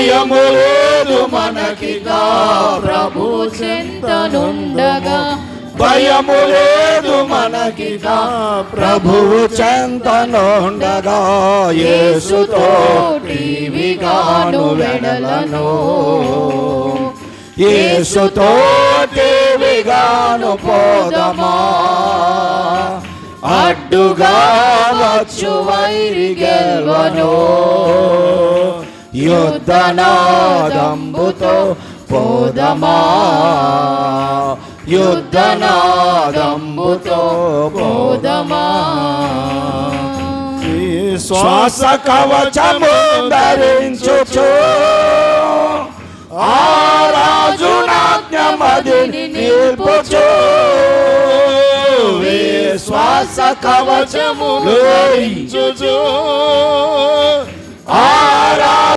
భయము లేదు మనకిగా ప్రభు చెంతనుండగా. భయము లేదు మనకిగా ప్రభువు చెంతనుండగా యేసుతో టీవిగాను వెడలను. యేసుతో టీవిగాను పోదమా? అడ్డుగా వచ్చు వైరి గెల్వను. యుద్ధనాదంబుతో పోదమా? యుద్ధనాదంబుతో పోదమా? శ్వాస కవచము ధరించుచు. ఆ రాజునాజ్ఞమదిని నిల్పుచు. శ్వాస కవచము ధరించుచు.